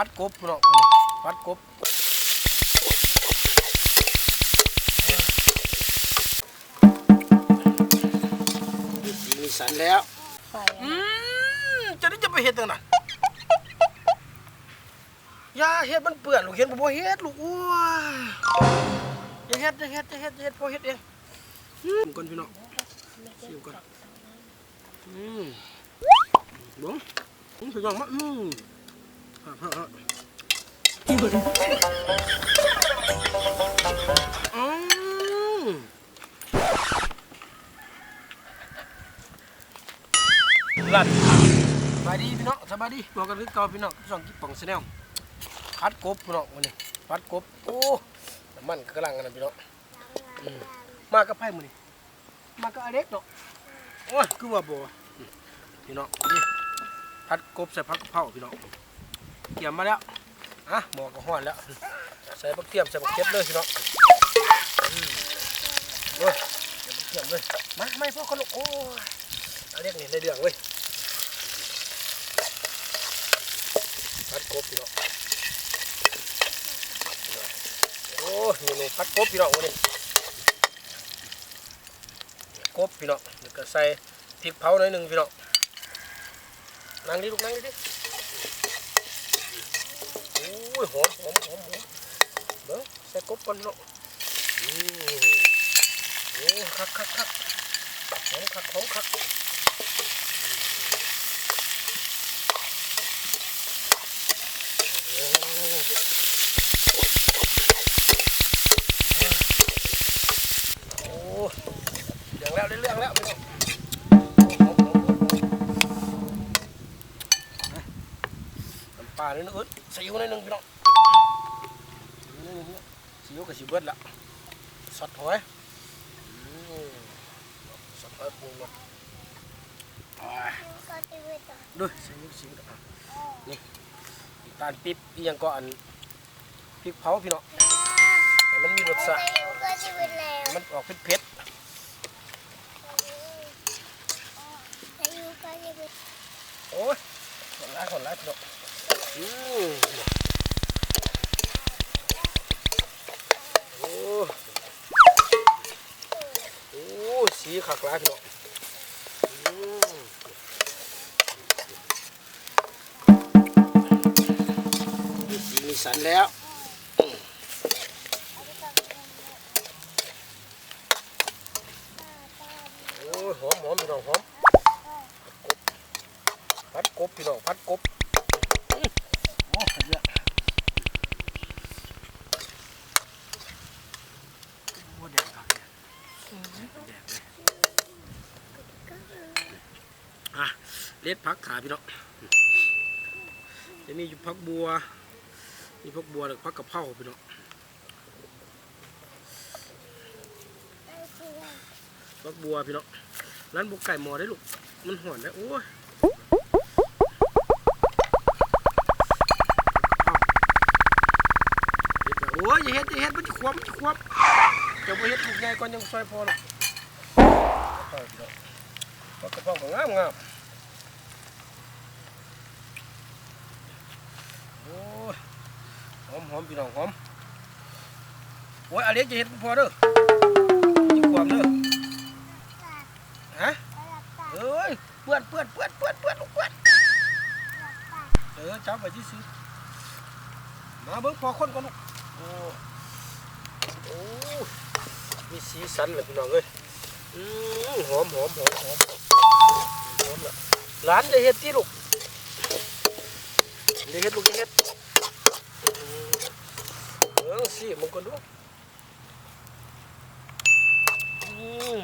พัดกบพี่น้องพัดกบมีสีมีสันแล้วไฟอืมจะได้จะไปเฮ็ดจังนั้นอย่าเฮ็ดมันเปื้อนลูกเฮ็ดบ่บ่เฮ็ดลูกโอ้ยอย่าเฮ็ดอย่าเฮ็ดอย่าเฮ็ดอย่าเฮ็ดพอเฮ็ดเองอืมก่อนพี่น้องชิมก่อนอืมเบ่งอืมพี่น้องมาอืมฮะฮะฮะ อืมลั่นสบายดีพี่น้องสบายดีบอกกันคือเก่าพี่น้องช่องกิ๊บป่องแนลพัดกบพี่น้องวันนี้พัดกบโอ้น้ำมันกำลังกันนะพี่น้องอืมมากับไผ่มือนี่มากับอเล็กเนาะโอ้ยคือว่าบ่พี่น้องนี่พัดกบใส่ผักกะเพราพี่น้อง เตรียมมาแล้วอะหมอก็ห้อนแล้ว ใส่ผักเทียมใส่ผักเก็ดเลยพี่น้องเว้ยผักเทียมเลยมาไม่พวกคนลูกโอ้ยอเล็กนี่ได้เรื่องเว้ยพัดกบพี่น้องโอ้ยเมนูพัดกบพี่น้องวันนี้กบพี่น้องแล้วก็ใส่พริกเผาหน่อยหนึ่งพี่น้องนั่งดิลูกนั่งดิ อ้ยหอมหอมหอมหอมเด้อใส่กบก่อนพี่น้องอืมโอ้คักคักคักหอมคักหอมคักเรื่องแล้วได้เรื่องแล้วพี่น้อ งน้ำปลาหนึ่งอึดซีอิ๊วหน่อยหนึ่งพี่น้องซีอิ๊วกับซีเบิร์ดละสดหอยอืมสดหอยปรุงมาอ่า ดูซีอิ๊วซีอิ๊วอะนี่น้ำตาลปิ๊บอีหยังก็อันพริกเผาพี่น้องให้มันมีรสชาติมันออกเผ็ดๆโอ้ยขนร้ายขนร้ายพี่น้อง อืมโอ้โอ้สีขักร้ายพี่น้องอืมมีสีมีสันแล้วโอ้ยหอมหอมพี่น้องหอมพัดกบพี่น้องพัดกบอื้อโอ้ยเยอะโอ้แดงครับเนี่ยแดงเลย อะเล็ดพักขาพี่น้องจะมีอยู่พักบัว มีพักบัวหรือพักกระเพราพี่น้องพักบัวพี่น้องร้านบุกไก่หมอได้ลูก มันหอนได้โอ้ยโอ้ยอย่าเฮ็ดอย่าเฮ็ดมันจะควบมันจะควบเดี๋ยวไปเฮ็ดถูกใหญ่ก่อนยังซอยพอหรอก ซอยเดี๋ยวเพรากระเพราก็งามงามโอ้ยหอมหอมพี่น้องหอมโอ้ยอเล็กจะเฮ็ดพอเด้อยิ่งความเด้อฮะเอ้ยเปื้อนเปื้อนเปื้อนเปื้อนเปื้อนลูกเปื้อนเออจับไปที่ซื้อมาเบิ่งพอคนก่อนลูกโอ้โอ้มีสีสันเลยพี่น้องเอ้ย หอมหอมหอมหอมหอมละร้านได้เฮ็ดที่ลูกได้เฮ็ดลูกได้เฮ็ดเออสิมึงก็ดูอืม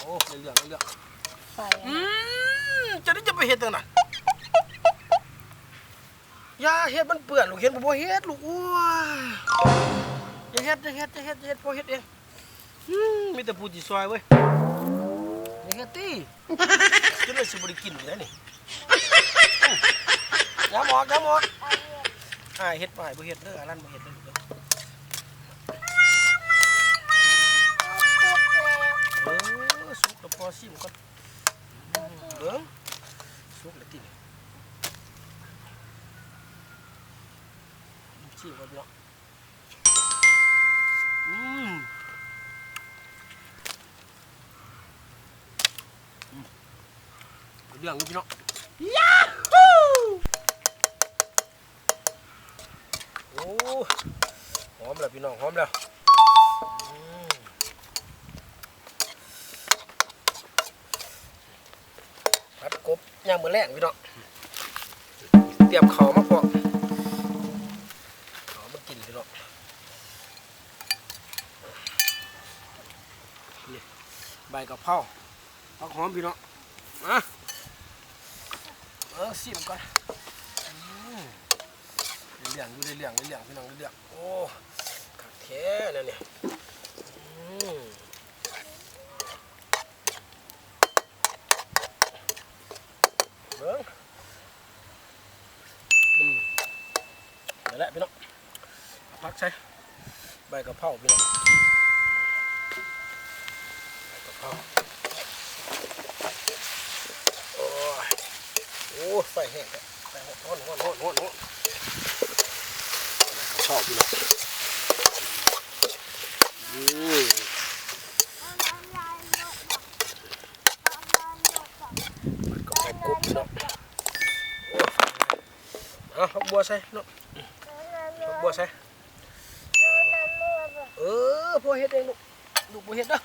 โอ้เรื่องเรื่องไฟอืมจะได้จะไปเฮ็ดจังนั้นยาเฮ็ดมันเปื้อนลูกเฮ็ดบ่เฮ็ดลูกโอ้ยอย่าเฮ็ดอย่าเฮ็ดอย่าเฮ็ดอย่าเฮ็ดพอเฮ็ดเอง มมีแต่ผู้ที่ซอยเว้ยอย่าเฮ็ดติจะได้สิบ่ได้กินเลยนี่อืมอย่าหมอกย่าหมอกอ่าเฮ็ดไปบ่เฮ็ดเด้ออันนั้นบ่เฮ็ดเด้อลูกเด้อเอ เรื่องนี้พี่น้องยาฮูโอ้หอมแล้วพี่น้องหอมแล้วพัดกบย่างมือแรงพี่น้องเตรียมเขามาพอเขามากินพี่น้องใบกะเพราผักหอมพี่น้องมา ออซิมก่อนอืมเหลี่ยงอยู่ในเหลี่ยงในเหลี่ยงพี่น้องในเหลี่ยงโอ้ขักแท้นั่นเนี่ยอืมเบิ้งอืมเดี๋ยวแหละพี่น้องพักใช้ใบกระเพราพี่น้องใบกระเพราโอ้ยโอ้ไฟ แห้งแล้วไฟฮ้อนฮ้อนฮ้อนฮ้อนฮ้อนชอบพี่น้องอืมมันก็ขอบกรุบพี่น้องโอ้ยเอาผักบัวใส่เนาะผักบัวใส่เออพ่อเฮ็ดเองลูกลูกพ่อเฮ็ดเด้อ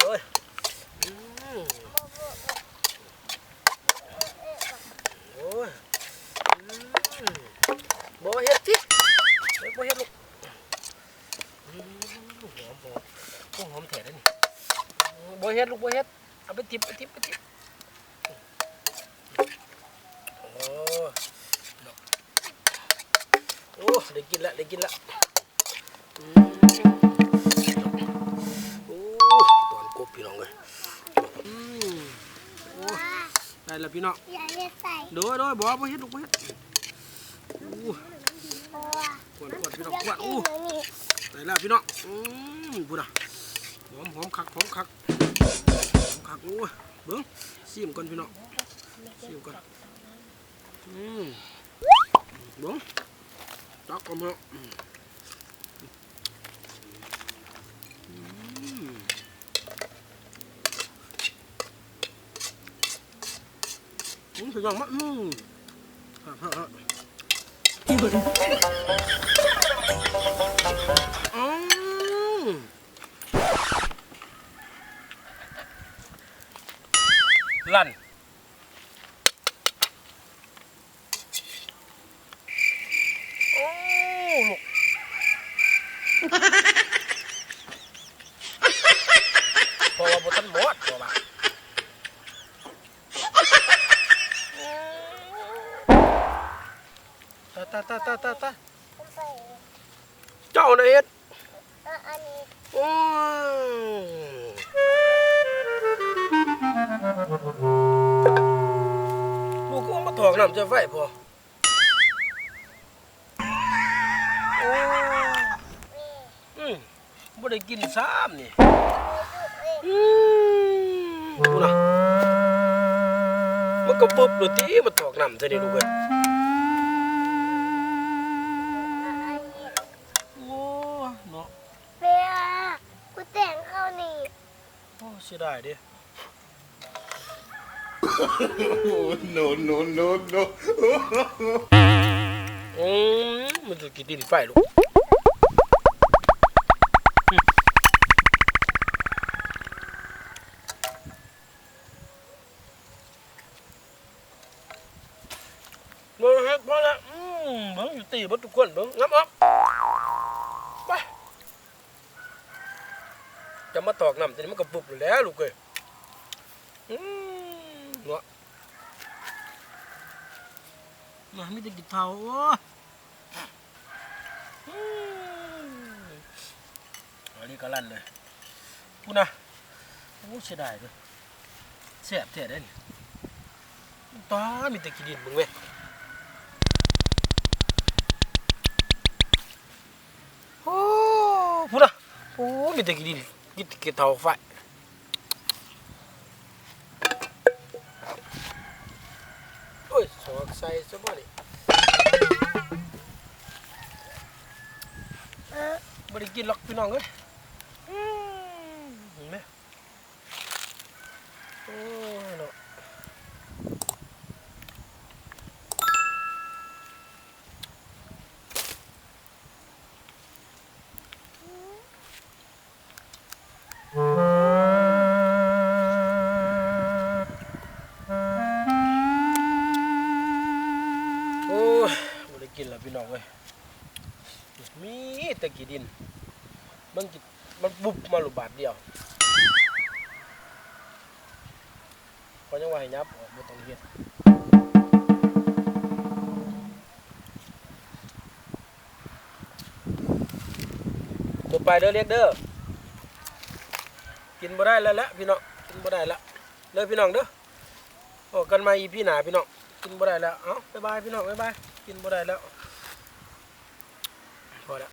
เลยอืมโอ้ยอืม บ่เฮ็ดที่เฮ็ดบ่เฮ็ดลูกอืมหอมหอมโอ้หอมแท้เลยนี่บ่เฮ็ดลูกบ่เฮ็ดเอาไปทิปไปทิปไปทิปโอ้เนาะโอ้ได้กินละได้กินละอืมโอ้ตอนกบพี่น้องเลยอืมโอ้ได้แล้วพี่น้องอย่าเฮ็ดใส่โดยโดยบ่บ่เฮ็ดลูกบ่เฮ็ดอู้ตัวก วนกวนพี่น้องอยากกวนกิอู้นอันนี้ได้แล้วพี่น้องอืมพูดอะหอมหอมคักหอมคักหอมคักโอ้เบิ้งซิมก่อนพี่น้องซิมก่อนอืมเบิ้งตักก่อนพี่น้องอืมอืมอืมสุดยอดมากอืมฮะฮะฮะ Mmh. น่ะเฮ็ดอะอันนี้โอ้ลูกกูมาถอกน้ำจะไฟพอโอ้อืมบ่ได้กินซ้ำนี่อืมดูนะมันก็ปุ๊บเลยตีมาถอกน้ำซะนี่ลูกเอ้ย no, no, no, no. อืมมันจะกินดินไฟลูกเบิ่งเฮ็ดพอแล้วอืมเบิ่งอยู่ตีเบ่ทุกคนเบิ่งงับออกไปจะมาตอกน้ำแต่นี่มันก็ปุบอยู่แล้วลูกเอ้ยอืม เนาะมามีแต่กินเผาโอ้ยอืมอันนี้ก็ลั่นเลยพูดนะโอ้เสียดายเลยแซ่บแท้ได้นี่ตามีแต่กินดินมึงเว้ยโอ้พูดนะโอ้มีแต่กินดินกินกินเตาไฟ ได้กินหรอกพี่น้องเอ้ย มันกิมันบุบมาหลุบาทเดียวเพราะยังว่าให้ยับออกบ่ต้องเฮ็ดบ่ไปเด้อเรียกเด้อกินบ่ได้แล้วละพี่น้องกินบ่ได้ละเลยพี่น้องเด้อพบกันใหม่ EP หนาพี่น้องกินบ่ได้แล้วเอ้าบ๊ายบายพี่น้องบ๊ายบายกินบ่ได้แล้ว